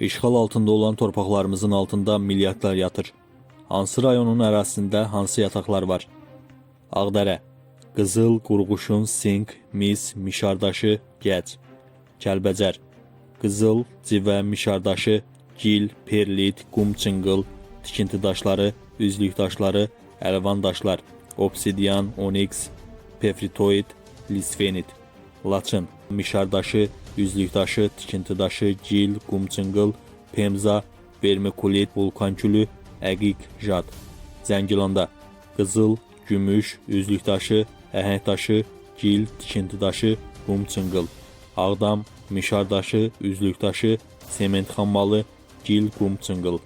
İşğal altında olan torpaqlarımızın altında milyardlar yatır. Hansı rayonun ərazisində hansı yataqlar var? Ağdərə, Qızıl, Qurğuşun, Sink, Mis, Mişardaşı, Gəc. Kəlbəcər, Qızıl, Civə, Mişardaşı, Gil, Perlit, Qum Çınqıl, tikinti daşları, üzlük daşları, əlvan daşlar, obsidian, oniks, pefritoid, lisfenit. Laçın, mişardaşı, üzlük daşı, tikinti daşı, gil, qum çınqıl, pemza, vermikulit, vulkan külü, əqiq, jad. Zəngilanda qızıl, gümüş, üzlük daşı, əhəng daşı, gil, tikinti daşı, qum çınqıl. Ağdam, mişar daşı, üzlük daşı, sement xammalı, gil, qum çınqıl.